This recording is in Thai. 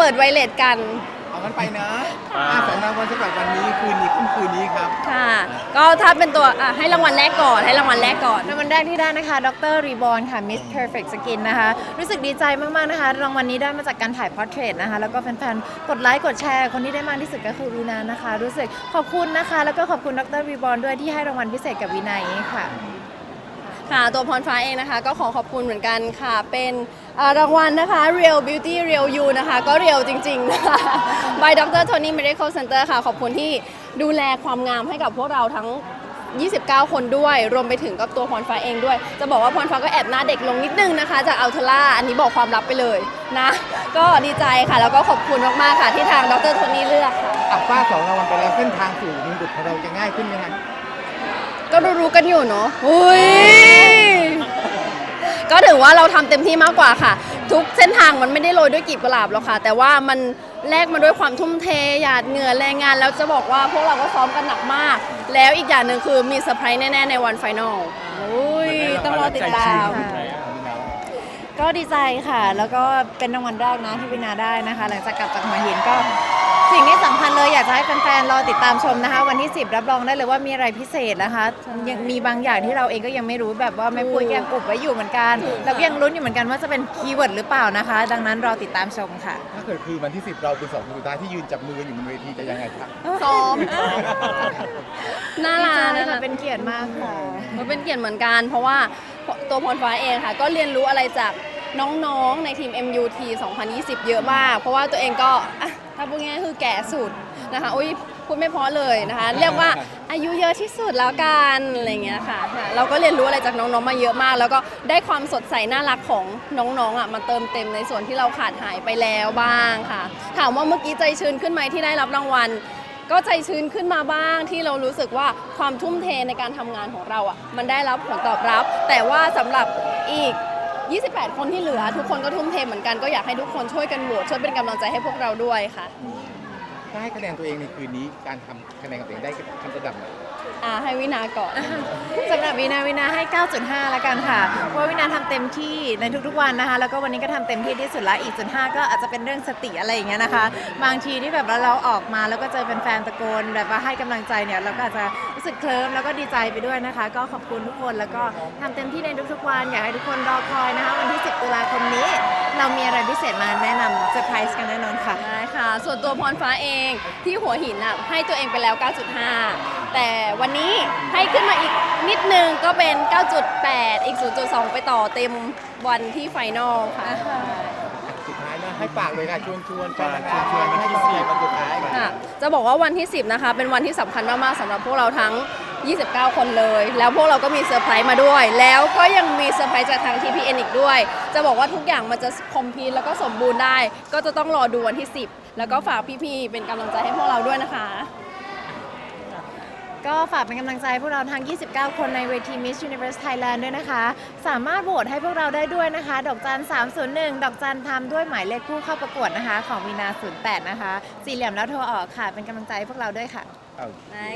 เปิดไวเลสกัน เอากันไปนะอะสองรางวัลสำหรับวันนี้คืนนี้ค่ำคืนนี้ครับ ค่ะ ก็ถ้าเป็นตัวอะให้รางวัลแรกก่อน ให้รางวัลแรกก่อน รางวัลแรกที่ได้นะคะ ดรรีบอ n ค่ะ Miss Perfect Skin นะคะ รู้สึกดีใจมาก ๆ นะคะ รางวัลนี้ได้มาจากการถ่ายพอร์เทรตนะคะ แล้วก็แฟน ๆ กดไลค์ กดแชร์ คนที่ได้มากที่สุดก็คือวีนานะคะ รู้สึกขอบคุณนะคะ แล้วก็ขอบคุณดรรีบอ n ด้วยที่ให้รางวัลพิเศษกับวีนาอย่างนี้ค่ะ ค่ะตัวพรฟ้าเองนะคะ ก็ขอขอบคุณเหมือนกันค่ะ เป็นเอ่อรางวัลนะคะ Real Beauty Real You นะคะ ก็เรียวจริงๆนะคะ by Dr. Tony Medical Center ค่ะ ขอบคุณที่ดูแลความงามให้กับพวกเราทั้ง 29 คนด้วย รวมไปถึงกับตัวพรฟ้าเองด้วย จะบอกว่าพรฟ้าก็แอบหน้าเด็กลงนิดนึงนะคะ จากอัลเทล่า อันนี้บอกความลับไปเลยนะ ก็ดีใจค่ะ แล้วก็ขอบคุณมากๆค่ะ ที่ทางดรโทนี่เลือกค่ะอับฟ้าสองรางวัลไปแล้วเส้นทางสู่มงกุฎของเราจะง่ายขึ้นไหมครับก็รู้ๆกันอยู่เนาะอุ้ย ก็ถือว่าเราทำเต็มที่มากกว่าค่ะ ทุกเส้นทางมันไม่ได้โรยด้วยกลีบกุหลาบหรอกค่ะ แต่ว่ามันแลกมาด้วยความทุ่มเทหยาดเหงื่อแรงงาน แล้วจะบอกว่าพวกเราก็ซ้อมกันหนักมาก แล้วอีกอย่างหนึ่งคือมีเซอร์ไพรส์แน่ ๆ ในวันไฟนอลอุ้ยต้องรอติดตาม ก็ดีใจค่ะ แล้วก็เป็นรางวัลแรกนะที่วินาได้นะคะ หลังจากกลับจากหัวหินก็ สิ่งที่สำคัญเลยอยากจะให้แฟนๆรอติดตามชมนะคะ วันที่ 10 รับรองได้เลยว่ามีอะไรพิเศษนะคะ ยังมีบางอย่างที่เราเองก็ยังไม่รู้แบบว่าแม่ปุ้ยก็ยังอุบไว้อยู่เหมือนกัน แล้วก็ยังลุ้นอยู่เหมือนกันว่าจะเป็นคีย์เวิร์ดหรือเปล่านะคะ ดังนั้นรอติดตามชมค่ะ ถ้าเกิดคือวันที่ 10 เราเป็นสองคนสุดท้ายที่ยืนจับมือกันอยู่บนเวทีจะยังไงครับ ซ้อมน่ารักดีใจนะค่ะคะ เป็นเกียรติมากค่ะ มันเป็นเกียรติเหมือนกัน เพราะว่าตัวพรฟ้าเองค่ะ ก็เรียนรู้อะไรจาก น้องๆในทีม MUT 2020 เยอะมาก เพราะว่าตัวเองก็อะถ้าพูดง่ายๆคือแก่สุดนะคะอุ้ยพูดไม่เพอเลยนะคะ เรียกว่าอายุเยอะที่สุดแล้วกันอะไรอย่างเงี้ยค่ะค่ะ เราก็เรียนรู้อะไรจากน้องๆมาเยอะมาก แล้วก็ได้ความสดใสน่ารักของน้องๆอะมาเติมเต็มในส่วนที่เราขาดหายไปแล้วบ้างค่ะ ถามว่าเมื่อกี้ใจชื้นขึ้นไหมที่ได้รับรางวัลก็ใจชื้นขึ้นมาบ้างที่เรารู้สึกว่าความทุ่มเทในการทำงานของเราอะมันได้รับผลตอบรับ แต่ว่าสำหรับอีก 28 คนที่เหลือ ทุกคนก็ทุ่มเทเหมือนกันก็อยากให้ทุกคนช่วยกันโหวตช่วยเป็นกำลังใจให้พวกเราด้วยค่ะ ถ้าให้คะแนนตัวเองในคืนนี้การทำคะแนนกับตัวเองได้คำระดับไหน อาให้วินาก่อน สำหรับวีนาวีนาให้ 9.5 แล้วกันค่ะเพราะว่าวีนาทำเต็มที่ในทุกๆวันนะคะ แล้วก็วันนี้ก็ทำเต็มที่ที่สุดละอีกจุดห้าก็อาจจะเป็นเรื่องสติอะไรอย่างเงี้ยนะคะ บางทีที่แบบว่าเราออกมาแล้วก็เจอแฟนๆตะโกน แบบว่าให้กำลังใจเนี่ยเราก็อาจจะรู้สึกเคลิ้มแล้วก็ดีใจไปด้วยนะคะ ก็ขอบคุณทุกคนแล้วก็ทำเต็มที่ในทุกๆวันอยากให้ทุกคนรอคอยนะคะ วันที่ 10ตุลาคมนี้ เรามีอะไรพิเศษมาแนะนำเซอร์ไพรส์กันแน่นอนค่ะ ได้ค่ะ ส่วนตัวพรฟ้าเองที่หัวหินอะให้ตัวเองไปแล้ว 9.5 แต่วันนี้ให้ขึ้นมาอีกนิดนึงก็เป็น 9.8 อีก 0.2 ไปต่อเต็มวันที่ไฟนอลค่ะ สุดท้ายนะให้ปากเลยค่ะชวนชวนๆแฟนๆชวนชวนๆให้มาสี่วันสุดท้ายค่ะ ค่ะจะบอกว่าวันที่ 10 นะคะ เป็นวันที่สำคัญมาก ๆสำหรับพวกเราทั้ง 29 คนเลย แล้วพวกเราก็มีเซอร์ไพรส์มาด้วย แล้วก็ยังมีเซอร์ไพรส์จากทาง TPN อีกด้วย จะบอกว่าทุกอย่างมันจะคอมพลีทแล้วก็สมบูรณ์ได้ ก็จะต้องรอดูวันที่ 10 แล้วก็ฝากพี่ๆเป็นกำลังใจให้พวกเราด้วยนะคะ ก็ฝากเป็นกำลังใจพวกเราทั้ง 29 คนในเวที Miss Universe Thailand ด้วยนะคะ สามารถโหวตให้พวกเราได้ด้วยนะคะ ดอกจัน 301 ดอกจันทำด้วยหมายเลขผู้เข้าประกวดนะคะ ของวีนา 08 นะคะ สี่เหลี่ยมแล้วโทรออกค่ะ เป็นกำลังใจให้พวกเราด้วยค่ะเอาได้